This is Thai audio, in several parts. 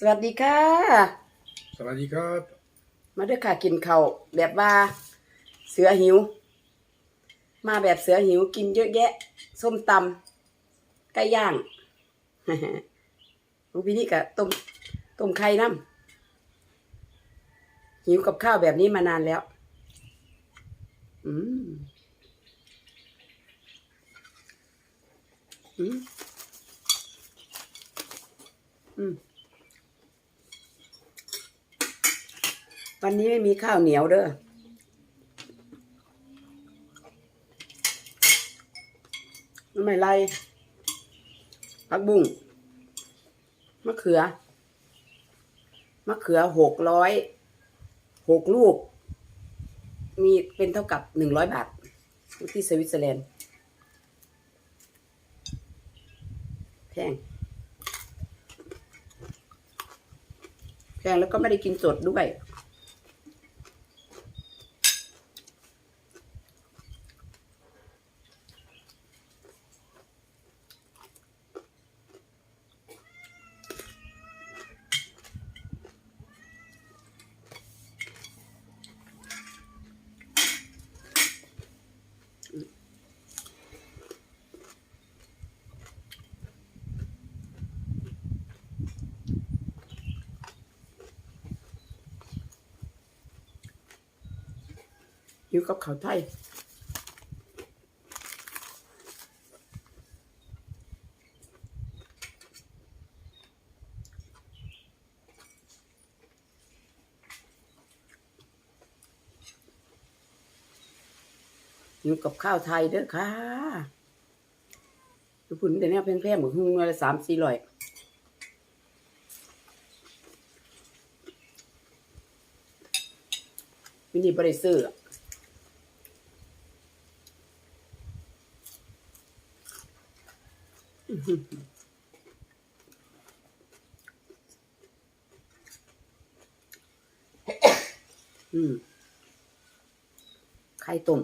สวัสดีค่ะ สวัสดีครับ มาเด้อค่ะกินข้าวแบบว่า เสือหิว มาแบบเสือหิวกินเยอะแยะ ส้มตำไก่ย่างลูกพี่นี่กะต้มต้มไข่น้ำหิวกับข้าวแบบนี้มานานแล้ว อืมอืมอืม วันนี้ไม่มีข้าวเหนียวเด้อไม่ไรผักบุ้งมะเขือ มะเขือหกร้อยหกลูก มีเป็นเท่ากับหนึ่งร้อยบาทที่สวิตเซอร์แลนด์แพงแพงแล้วก็ไม่ได้กินสดด้วย อยู่กับเขาวไทยอยู่กับข้าวไทยเด้อค่ะดูผุนเดี๋ยวนี้แพงๆหมดหุ้งละสามสี่ร้อยวินี่บริซื้อ อะอื้อหืออืมไข่ต้ม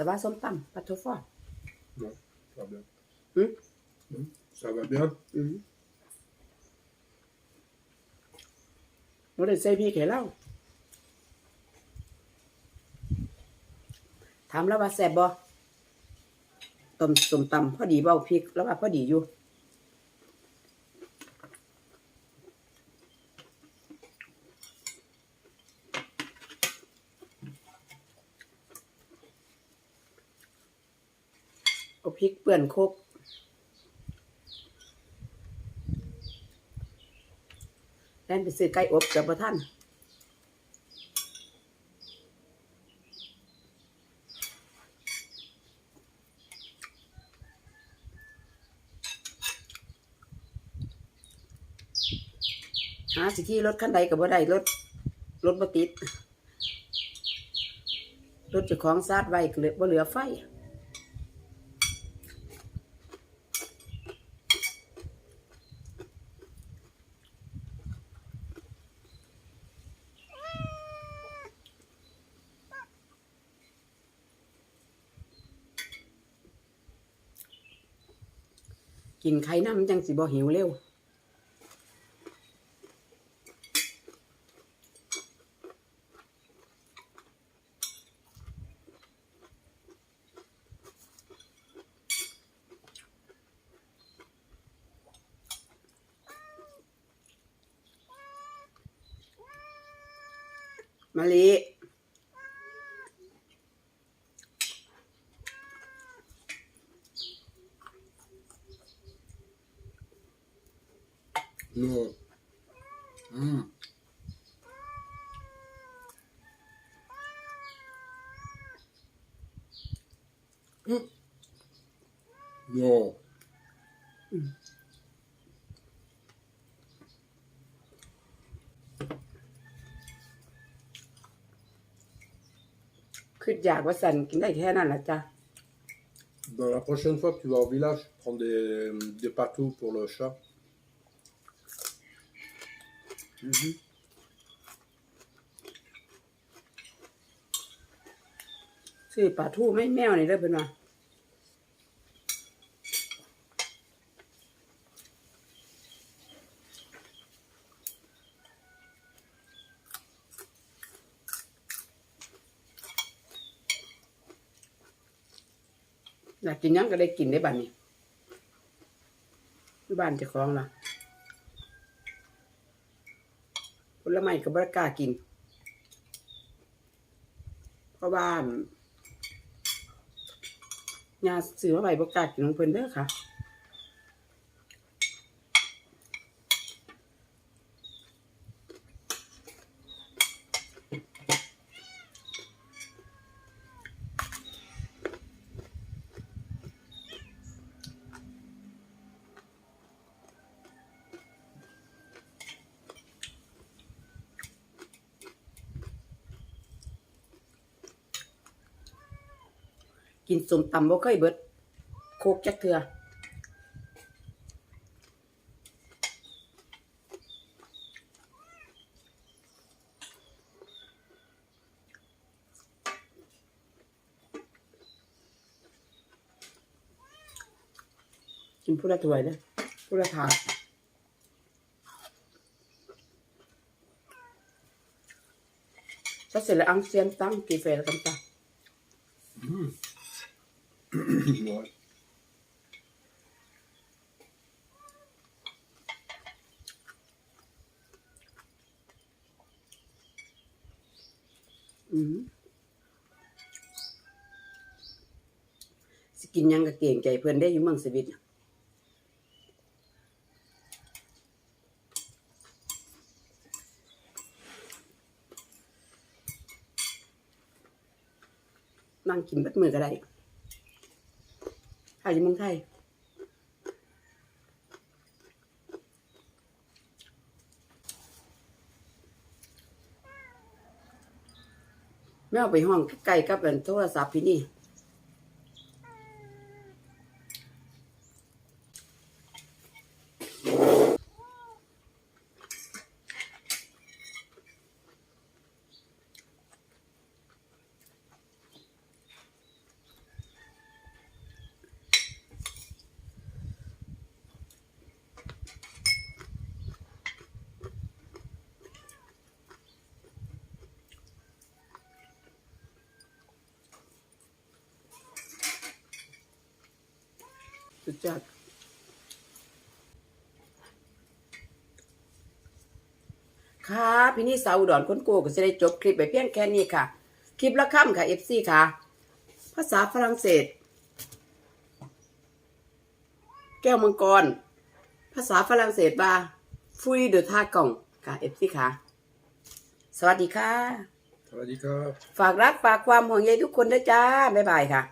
Ça va, ส้มตำ pas trop fort. Non, ça va bien. Hmm? Hmm, Ça va bien. อืมบ่ได้ใส่พริกให้เราถามแล้วว่าแซ่บบ่ต้มส้มตำพอดีเบ่เอาพริก แล้วว่าพอดีอยู่ เอาพริกเปื้อนโคก แล่นไปซื้อไก่อบกับบ่ท่านหาสิขี่รถคันใดกับบ่ได้รถรถบ่ติดรถเจ้าของซาดไว้ก็เหลือบ่เหลือไฟ กินไข่น้ำจังสิบ่หิวเร็วมะลิ Non. Hmm. Hmm. Non. คืออยากว่าสันกินได้แค่นั้นละจ้ะ Dans la prochaine fois que tu vas au village, prends des, des patous pour le chat. ซื้อปลาทูไม่แมวนี่เด้อเพิ่นว่าอยากกินยังก็ได้กินได้บัดนี้บ้านเจ้าของล่ะผ ลไม้ก็บ่ได้กล้ากิน เพราะว่ายาซื้อมาไว้บ่กล้ากินของเพิ่นเด้อค่ะ กินสมตำบ่เคยเบิด โคกจักเทือกินผู้ละถ้วยนะผู้ละถาดถ้าเสร็จแล้วอังเซียนตั้งกี่แฟกันตา Mm. สกินยังก็เก่งใจเพิ่อนได้อยู่เมืองสวิตนั่งกินบัดมือก็ได้ ถ้าอยู่เมืองไทยแม่เอาไปห้องไก่กับเป็นโทรศัพท์พี่นี่ สุดยอดค่ะพี่นี่สาวอุดรคนโกก็จะได้จบคลิปไปเพียงแค่นี้ค่ะ คลิปละค่ำค่ะ FC ค่ะ ภาษาฝรั่งเศส แก้วมังกร ภาษาฝรั่งเศสว่าฟุยเดอท่ากล่องค่ะ FC ค่ะ สวัสดีค่ะ Sawadika. ฝากรักฝากความห่วงใยทุกคนด้วยจ้า บ๊ายบายค่ะ